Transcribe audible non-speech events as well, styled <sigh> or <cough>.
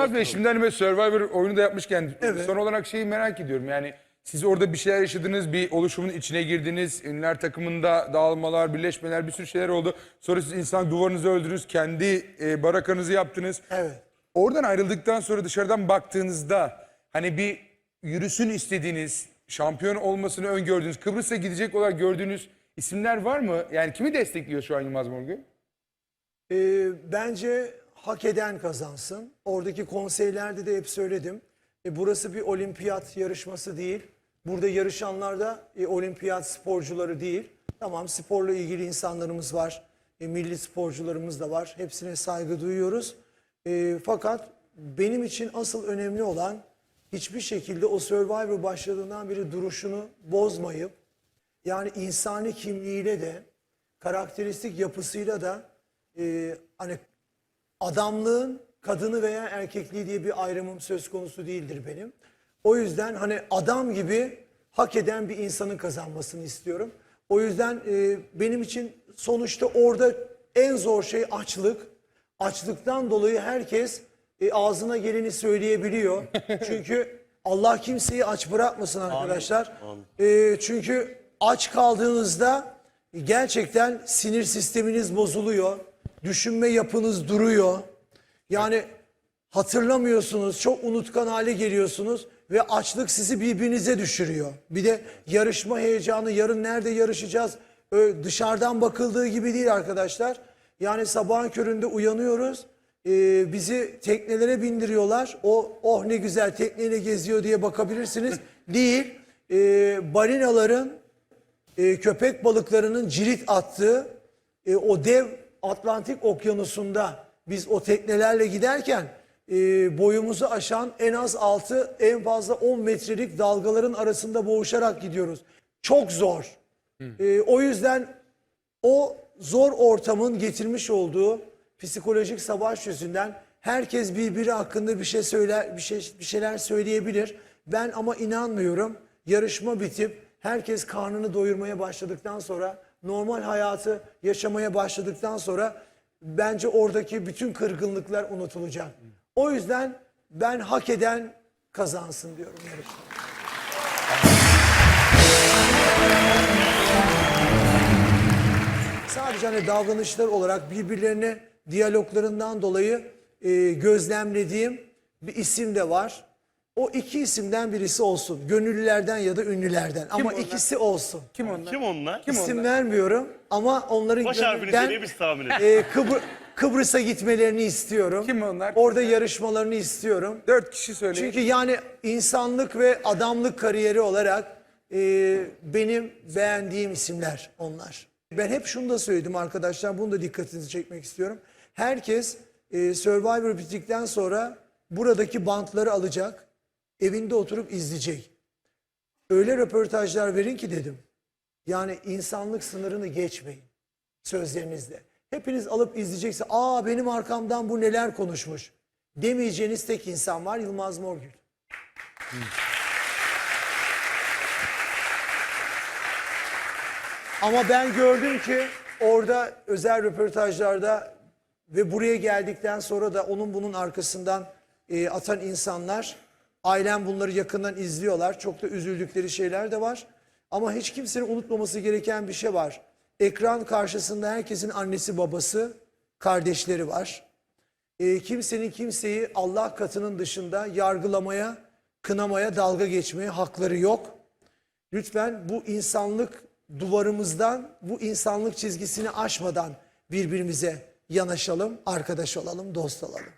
Yılmaz Bey şimdi hani böyle Survivor oyunu da yapmışken Evet. son olarak şeyi merak ediyorum. Yani siz orada bir şeyler yaşadınız, bir oluşumun içine girdiniz. Ünlüler takımında dağılmalar, birleşmeler, bir sürü şeyler oldu. Sonra siz insan duvarınızı öldürdünüz, kendi e, barakanızı yaptınız. Evet. Oradan ayrıldıktan sonra dışarıdan baktığınızda hani bir yürüsün istediğiniz, şampiyon olmasını öngördüğünüz, Kıbrıs'a gidecek olarak gördüğünüz isimler var mı? Yani kimi destekliyor şu an Yılmaz Morgül? Ee, bence hak eden kazansın. Oradaki konseylerde de hep söyledim. E, burası bir olimpiyat yarışması değil. Burada yarışanlar da e, olimpiyat sporcuları değil. Tamam sporla ilgili insanlarımız var. E, milli sporcularımız da var. Hepsine saygı duyuyoruz. E, fakat benim için asıl önemli olan hiçbir şekilde o Survivor başladığından beri duruşunu bozmayıp yani insani kimliğiyle de karakteristik yapısıyla da e, hani adamlığın kadını veya erkekliği diye bir ayrımım söz konusu değildir benim. O yüzden hani adam gibi hak eden bir insanın kazanmasını istiyorum. O yüzden e, benim için sonuçta orada en zor şey açlık. Açlıktan dolayı herkes e, ağzına geleni söyleyebiliyor. <laughs> Çünkü Allah kimseyi aç bırakmasın arkadaşlar. E, çünkü aç kaldığınızda gerçekten sinir sisteminiz bozuluyor. Düşünme yapınız duruyor. Yani hatırlamıyorsunuz, çok unutkan hale geliyorsunuz ve açlık sizi birbirinize düşürüyor. Bir de yarışma heyecanı, yarın nerede yarışacağız? Ö, dışarıdan bakıldığı gibi değil arkadaşlar. Yani sabahın köründe uyanıyoruz, e, bizi teknelere bindiriyorlar. O oh ne güzel tekneyle geziyor diye bakabilirsiniz. değil, e, balinaların e, köpek balıklarının cirit attığı o dev Atlantik okyanusunda biz o teknelerle giderken e, boyumuzu aşan en az 6 en fazla 10 metrelik dalgaların arasında boğuşarak gidiyoruz. Çok zor. E, o yüzden o zor ortamın getirmiş olduğu psikolojik savaş yüzünden herkes birbiri hakkında bir şey söyler, bir şey bir şeyler söyleyebilir. Ben ama inanmıyorum. Yarışma bitip herkes karnını doyurmaya başladıktan sonra normal hayatı yaşamaya başladıktan sonra bence oradaki bütün kırgınlıklar unutulacak. O yüzden ben hak eden kazansın diyorum. Sadece hani davranışlar olarak birbirlerine diyaloglarından dolayı e, gözlemlediğim bir isim de var. O iki isimden birisi olsun. Gönüllülerden ya da ünlülerden. Ama onlar? ikisi olsun. Kim onlar? Kim onlar? Kim İsim onlar? vermiyorum ama onların Baş harfini gönülden, biz tahmin edelim. e, Kıbr- Kıbrıs'a gitmelerini istiyorum. Kim onlar? Orada yarışmalarını istiyorum. Dört kişi söyleyin. Çünkü yani insanlık ve adamlık kariyeri olarak e, benim beğendiğim isimler onlar. Ben hep şunu da söyledim arkadaşlar, bunu da dikkatinizi çekmek istiyorum. Herkes e, Survivor bittikten sonra buradaki bantları alacak, evinde oturup izleyecek. Öyle röportajlar verin ki dedim. Yani insanlık sınırını geçmeyin sözlerinizle. Hepiniz alıp izleyecekse, aa benim arkamdan bu neler konuşmuş demeyeceğiniz tek insan var Yılmaz Morgül. Ama ben gördüm ki orada özel röportajlarda ve buraya geldikten sonra da onun bunun arkasından e, atan insanlar, ailem bunları yakından izliyorlar. Çok da üzüldükleri şeyler de var. Ama hiç kimsenin unutmaması gereken bir şey var. Ekran karşısında herkesin annesi babası, kardeşleri var. E, kimsenin kimseyi Allah katının dışında yargılamaya, kınamaya, dalga geçmeye hakları yok. Lütfen bu insanlık duvarımızdan, bu insanlık çizgisini aşmadan birbirimize yanaşalım, arkadaş olalım, dost olalım.